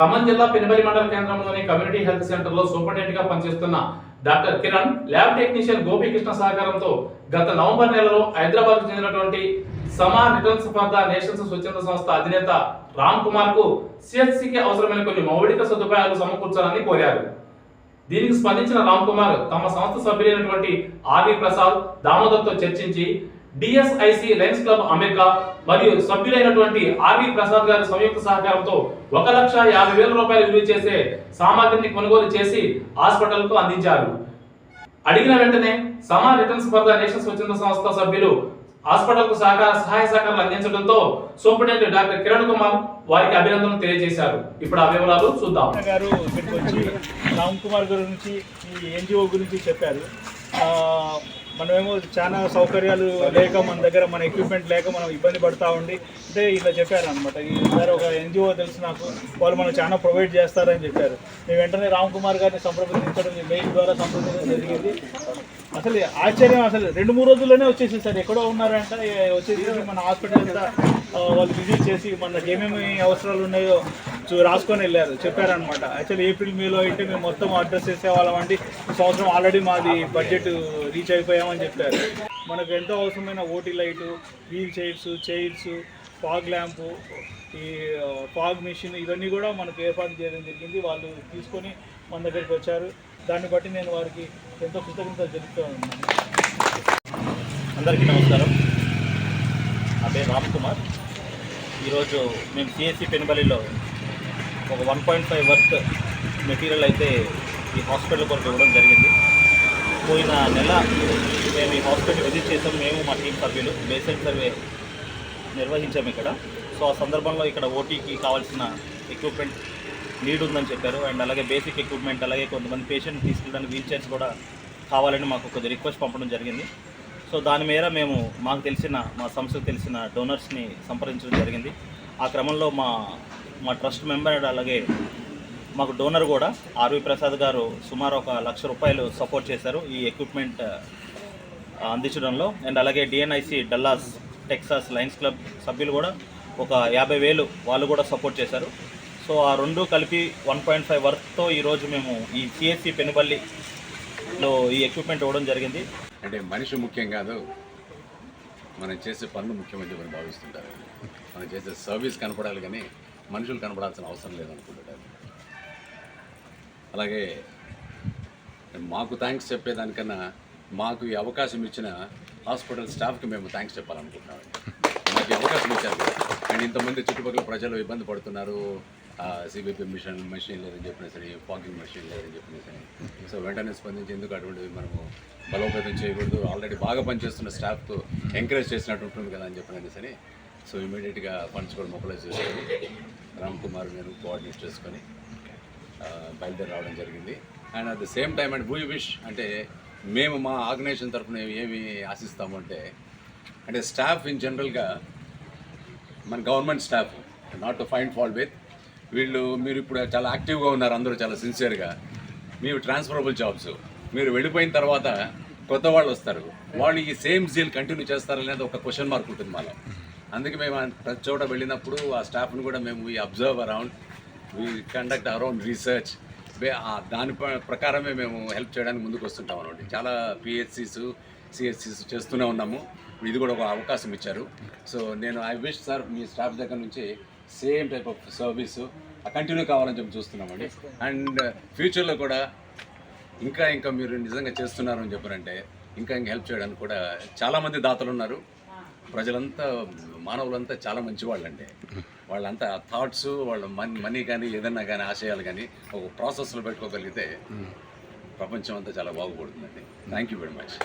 ఖమ్మం జిల్లా పెనుబలి మండల కేంద్రంలోని కమ్యూనిటీ హెల్త్ సెంటర్లో సూపరింటెండెంట్గా పనిచేస్తున్న doctor Kiran lab technician Gopikrishna సహకారంతో గత నవంబర్ నెలలో హైదరాబాద్ చెందినటువంటి సమా రిటర్న్స్ ఫర్ ద నేషన్స్ స్వచ్ఛంద సంస్థ అధినేత రామ్ కుమార్కు సిఎస్సికి అవసరమైన కొన్ని మౌలిక సదుపాయాలు సమకూర్చాలని కోరారు. దీనికి స్పందించిన రామ్ కుమార్ తమ సంస్థ సభ్యులైనటువంటి ఆర్వి ప్రసాద్ దామోదర్తో చర్చించి డిఎస్ఐసి లయన్స్ క్లబ్ అమెరికా మరియు సభ్యులైనటువంటి ఆర్వి ప్రసాద్ గారి సంయుక్త సహకారంతో ఒక లక్ష యాభై వేల రూపాయలు విలువ చేసే సామాగ్రిని కొనుగోలు చేసి హాస్పిటల్కు అందించారు. అడిగిన వెంటనే సమా రిటర్న్స్ ఫర్ ద నేషన్స్ స్వచ్ఛంద సంస్థ సభ్యులు హాస్పిటల్కు సహకార సహాయ సహకారాలు అందించడంతో సూపరింటెండెంట్ డాక్టర్ కిరణ్ కుమార్ వారికి అభినందనలు తెలియజేశారు. ఇప్పుడు ఆ వివరాలు చూద్దాం. గారు ఇక్కడికి వచ్చి రామ్ కుమార్ గురించి ఈ ఎన్జిఓ గురించి చెప్పారు. ఆ, మనమేమో చాలా సౌకర్యాలు లేక మన దగ్గర మన ఎక్విప్మెంట్ లేక మనం ఇబ్బంది పడతా ఉండి అంటే ఇట్లా చెప్పారు అనమాట ఈసారి ఒక ఎన్జిఓ తెలుసు నాకు వాళ్ళు మనం చాలా ప్రొవైడ్ చేస్తారని చెప్పారు. మేము వెంటనే రామ్ కుమార్ గారిని సంప్రదించడం మెయిల్ ద్వారా సంప్రదించడం జరిగింది. అసలు ఆశ్చర్యం అసలు రెండు మూడు రోజుల్లోనే వచ్చేసి సార్. ఎక్కడో ఉన్నారంట వచ్చేసి మన హాస్పిటల్ అంతా. వాళ్ళు విజిట్ చేసి మనకి ఏమేమి అవసరాలు ఉన్నాయో చూ- రాసుకొని వెళ్ళారు. చెప్పారనమాట యాక్చువల్లీ ఏప్రిల్ మేలో అయితే మేము మొత్తం అడ్రస్ చేసేవాళ్ళం అండి. సంవత్సరం ఆల్రెడీ మాది బడ్జెట్ రీచ్ అయిపోయామని చెప్పారు. మనకు ఎంతో అవసరమైన OT light wheelchairs chairs fog lamp ఈ ఫాగ్ మిషన్ ఇవన్నీ కూడా మనకు ఏర్పాటు చేయడం జరిగింది. వాళ్ళు తీసుకొని మన దగ్గరికి వచ్చారు. దాన్ని బట్టి నేను వారికి ఎంతో కృతజ్ఞతలు జరుపుతూ ఉన్నాను. అందరికీ నమస్కారం. నా పేరు రామ్ కుమార్. ఈరోజు మేము సిఎస్సి పెనుబలిలో ఒక one point five worth material అయితే ఈ హాస్పిటల్ కొరకు ఇవ్వడం జరిగింది. పోయిన నెల మేము ఈ హాస్పిటల్ విజిట్ చేసాం మేము మా టీం సభ్యులు బేసిక్ సర్వే నిర్వహించాము ఇక్కడ. సో ఆ సందర్భంలో ఇక్కడ ఓటీకి కావాల్సిన ఎక్విప్మెంట్ నీడ్ ఉందని చెప్పారు. అండ్ అలాగే బేసిక్ ఎక్విప్మెంట్ అలాగే కొంతమంది పేషెంట్ తీసుకెళ్ళడానికి వీల్ చైర్స్ కూడా కావాలని మాకు కొద్ది రిక్వెస్ట్ పంపడం జరిగింది. సో దాని మేర మేము మాకు తెలిసిన మా సంస్థకు తెలిసిన డోనర్స్ని సంప్రదించడం జరిగింది. ఆ క్రమంలో మా మా ట్రస్ట్ మెంబర్ అలాగే మాకు డోనర్ కూడా ఆర్వి ప్రసాద్ గారు సుమారు ఒక లక్ష రూపాయలు సపోర్ట్ చేశారు ఈ ఎక్విప్మెంట్ అందించడంలో. అండ్ అలాగే DNIC Dallas Texas Lions club సభ్యులు కూడా ఒక యాభై వేలు వాళ్ళు కూడా సపోర్ట్ చేశారు. సో ఆ రెండు కలిపి వన్ పాయింట్ ఫైవ్ వర్త్తో ఈరోజు మేము ఈ సిఎస్సి పెనుబల్లిలో ఈ ఎక్విప్మెంట్ ఇవ్వడం జరిగింది. అంటే మనిషి ముఖ్యం కాదు. మనం చేసే పనులు ముఖ్యమని చెప్పని భావిస్తుంటారు. మనం చేసే సర్వీస్ కనపడాలి కానీ మనుషులు కనపడాల్సిన అవసరం లేదనుకుంటుంటారు. అలాగే మాకు థ్యాంక్స్ చెప్పేదానికన్నా మాకు ఈ అవకాశం ఇచ్చిన హాస్పిటల్ స్టాఫ్కి మేము థ్యాంక్స్ చెప్పాలనుకుంటున్నాం మాకు ఈ అవకాశం ఇచ్చారు. అండ్ ఇంతమంది చుట్టుపక్కల ప్రజలు ఇబ్బంది పడుతున్నారు. సిబిపి మిషన్ మెషిన్ లేదని చెప్పినా సరే పాకింగ్ మెషిన్ లేదని చెప్పినా సరే. సో వెంటనే స్పందించి ఎందుకు అటువంటివి మనము బలోపేతం చేయకూడదు ఆల్రెడీ బాగా పనిచేస్తున్న స్టాఫ్తో ఎంకరేజ్ చేసినట్టు ఉంటుంది కదా అని చెప్పినా సరే. సో ఇమీడియట్గా ఫండ్స్ కూడా మొబిలైజ్ చేసుకొని రామ్ కుమార్ నేను కోఆర్డినేట్ చేసుకొని బయలుదేరి రావడం జరిగింది. And at the same time and we wish అంటే మేము మా ఆర్గనైజేషన్ తరఫున ఏమి ఆశిస్తాము అంటే అంటే స్టాఫ్ ఇన్ జనరల్గా మన government staff not to find fault with వీళ్ళు మీరు ఇప్పుడు చాలా యాక్టివ్గా ఉన్నారు అందరూ చాలా సిన్సియర్గా మీరు ట్రాన్స్ఫరబుల్ జాబ్స్ మీరు వెళ్ళిపోయిన తర్వాత కొత్త వాళ్ళు వస్తారు. వాళ్ళు ఈ సేమ్ జీల్ కంటిన్యూ చేస్తారనేది ఒక క్వశ్చన్ మార్క్ ఉంటుంది మాలో. అందుకే మేము ప్రతి చోట వెళ్ళినప్పుడు ఆ స్టాఫ్ని కూడా మేము ఈ observe around we conduct around research దాని ప్ర- ప్రకారమే మేము హెల్ప్ చేయడానికి ముందుకు వస్తుంటాం అనమాట చాలా పిహెచ్సిస్ సిహెచ్సిస్ చేస్తూనే ఉన్నాము. ఇది కూడా ఒక అవకాశం ఇచ్చారు. సో నేను ఐ విష్ సార్ మీ స్టాఫ్ దగ్గర నుంచి same type of service continue కావాలని చెప్పి చూస్తున్నామండి. అండ్ ఫ్యూచర్లో కూడా ఇంకా ఇంకా మీరు నిజంగా చేస్తున్నారు అని చెప్పారంటే ఇంకా ఇంకా హెల్ప్ చేయడానికి కూడా చాలామంది దాతలు ఉన్నారు. ప్రజలంతా మానవులంతా చాలా మంచి వాళ్ళండి వాళ్ళంతా థాట్స్ వాళ్ళ మనీ మనీ కానీ ఏదన్నా కానీ ఆశయాలు కానీ ఒక ప్రాసెస్లో పెట్టుకోగలిగితే ప్రపంచం అంతా చాలా బాగుపడుతుందండి. Thank you very much